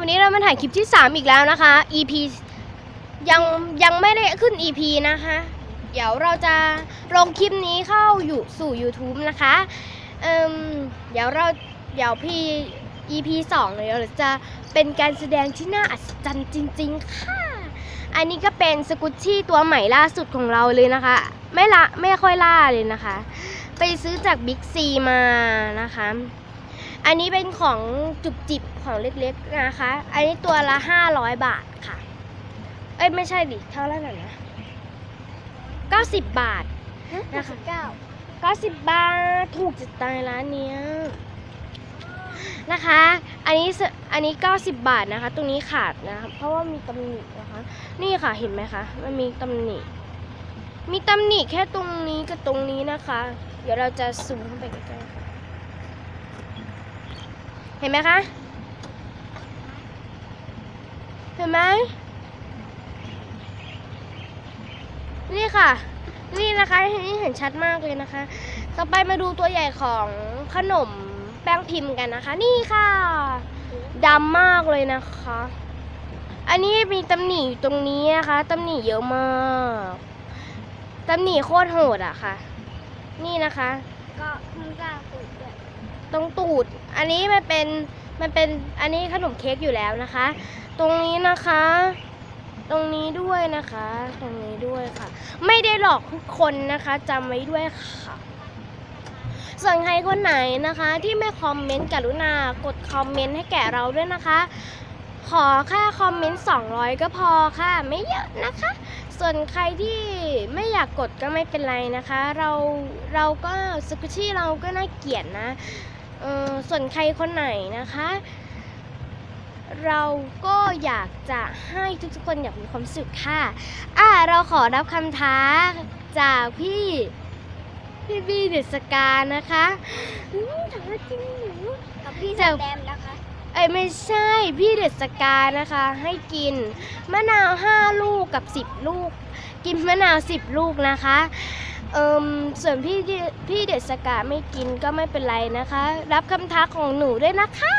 วันนี้เรามาถ่ายคลิปที่ 3 อีกแล้วนะคะ EP ยังยังไม่ได้ขึ้น EP นะคะ เดี๋ยวเราจะลงคลิปนี้เข้าอยู่สู่ YouTube นะคะเอิ่มเดี๋ยวเราเดี๋ยวพี่ EP 2เดี๋ยวจะเป็นการแสดงที่น่าอัศจรรย์จริง ๆ ค่ะ อันนี้ก็เป็นสกุตชี่ตัวใหม่ล่าสุดของเราเลยนะคะ ไม่ละไม่ค่อยล่าเลยนะคะ ไปซื้อจากบิ๊กซีมานะคะ อันนี้เป็นของจุบจิบของเล็กๆนะคะ อันนี้ตัวละ500บาทค่ะ เอ้ยไม่ใช่ดิเท่าไหร่นะ90บบาทนะคะเก้า90บบาทถูกจะตายร้านเนี้ยนะคะ อันนี้อันนี้ 90 บาทนะคะ ตรงนี้ขาดนะคะ เพราะว่ามีตำหนินะคะ นี่ค่ะ เห็นไหมคะ มันมีตำหนิ มีตำหนิแค่ตรงนี้กับตรงนี้นะคะ เดี๋ยวเราจะซูมเข้าไปใกล้ๆ เห็นไหมคะ เห็นไหมนี่ค่ะ นี่นะคะนี่เห็นชัดมากเลยนะคะ ต่อไปมาดูตัวใหญ่ของขนมแป้งพิมพ์กันนะคะ นี่ค่ะดำมากเลยนะคะ อันนี้มีตำหนิอยู่ตรงนี้นะคะตำหนิเยอะมากตำหนิโคตรโหดอะค่ะ นี่นะคะ ก็มันกล้าตูดด้วย ตรงตูด อันนี้มันเป็นมันเป็นอันนี้ขนมเค้กอยู่แล้วนะคะ ตรงนี้นะคะ ตรงนี้ด้วยนะคะ ตรงนี้ด้วยค่ะ ไม่ได้หลอกทุกคนนะคะจำไว้ด้วยค่ะส่วนใครคนไหนนะคะที่ไม่คอมเมนต์กรุณากดคอมเมนต์ให้แก่เราด้วยนะคะ ขอแค่คอมเมนต์ 200 ก็พอค่ะ ไม่เยอะนะคะ ส่วนใครที่ไม่อยากกดก็ไม่เป็นไรนะคะ เราเราก็สกุชี่เราก็น่าเกลียดนะ ส่วนใครคนไหนนะคะ เราก็อยากจะให้ทุกๆคนอยากมีความสุขค่ะ อ่าเราขอรับคำท้าจากพี่พี่บีเดสกานะคะอืมถามว่าจริงหนูกับพี่จะแดมนะคะเอ้ยไม่ใช่พี่เดสกานะคะ ให้กินมะนาว 5 ลูกกับ 10 ลูก กินมะนาว 10 ลูกนะคะ เอิมส่วนพี่พี่เดสกาไม่กินก็ไม่เป็นไรนะคะ รับคำท้าของหนูด้วยนะคะ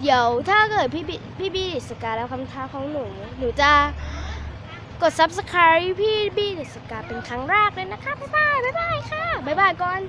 เดี๋ยวถ้าเกิดพี่บิพี่บีเดสการับคำท้าของหนู หนูจะกด subscribe พี่บีเดสกาเป็นครั้งแรกเลยนะคะบ๊ายบายบ๊ายบายค่ะบ๊ายบายก่อน